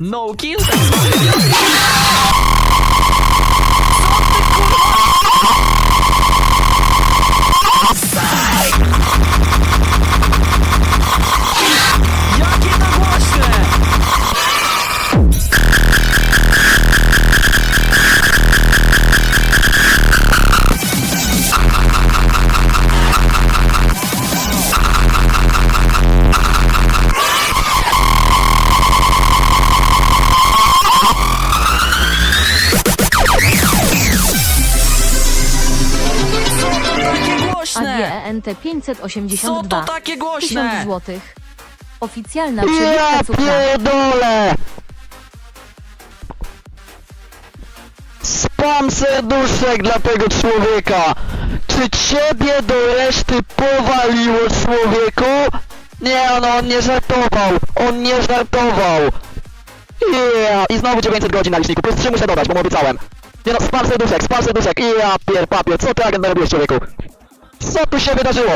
No kill? Głośne? AGENT Co to 582. takie 1000 głośne? złotych. Oficjalna Ja przybywka cukra. pierdolę! Spam serduszek dla tego człowieka! Czy ciebie do reszty powaliło człowieku? Nie, no on nie żartował! On nie żartował! Yeah! I znowu 900 godzin na liczniku, plus 3 muszę dodać, bo mu obiecałem. Nie no, spam serduszek, spam serduszek! Ja pier papier, co ty agent narobiłeś człowieku? Co tu się wydarzyło?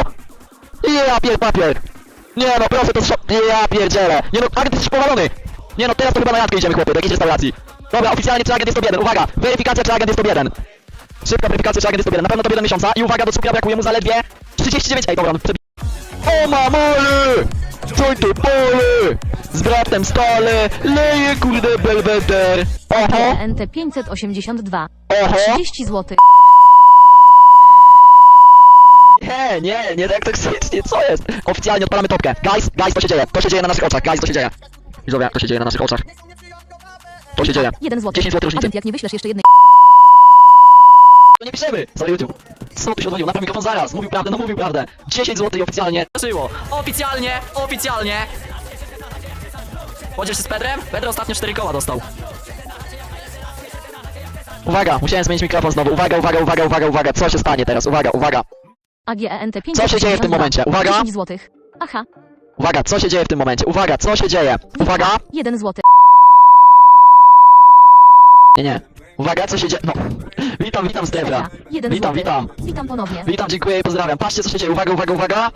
Ja pier papier! Nie no, proszę to szok... Ja pierdzielę! Nie no, agent jesteś powalony! Nie no, teraz to chyba na jadkę idziemy chłopie, do jakiejś restauracji. Dobra, oficjalnie czy agent jest top 1, uwaga! Weryfikacja czy agent jest top 1. Szybka weryfikacja czy agent jest top 1, na pewno top 1 miesiąca i uwaga, do cukra brakuje mu zaledwie 39... Ej, dobra, on przebi... O mamole! Jointy pole! Z bratem stale, leje kurde belweder! Oho, AGENT 582. oho! 30 złotych. Nie, nie, nie tak toksycznie, co jest? Oficjalnie odpalamy topkę. Guys, guys, to się dzieje, to się dzieje na naszych oczach, guys, to się dzieje. Widzowie, to się dzieje na naszych oczach. To się dzieje. 1 złoty. 10 złotych różnicy. Agent, jak nie wyślesz jeszcze jednej To nie piszemy! Sorry YouTube. Co tu się odwalił? Napraw mikrofon zaraz. Mówił prawdę, no mówił prawdę. 10 zł i oficjalnie. Zdarzyło. Oficjalnie, oficjalnie. Chodzisz z Pedrem? Pedro ostatnio 4 koła dostał. Uwaga, musiałem zmienić mikrofon znowu. Uwaga, uwaga, uwaga, uwaga, uwaga. Co się stanie teraz? Uwaga, uwaga. AGENT 582. Co się dzieje w tym momencie? Uwaga. 10 złotych. Aha. Uwaga, co się dzieje w tym momencie? Uwaga, co się dzieje? Uwaga. 1 złoty. Nie, nie. Uwaga, co się dzieje? No. Witam, witam Stefra. 1 Witam, złoty. witam. Witam ponownie. Witam, dziękuję i pozdrawiam. Patrzcie, co się dzieje. Uwaga, uwaga, uwaga.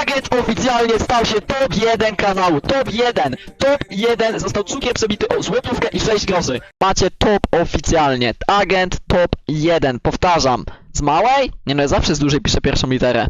Agent oficjalnie stał się top 1 kanału. Top 1. Top 1. Został cukier przebity o złotówkę i 6 groszy. Macie top oficjalnie. Agent top 1. Powtarzam. Z małej? Nie no, ja zawsze z dużej piszę pierwszą literę.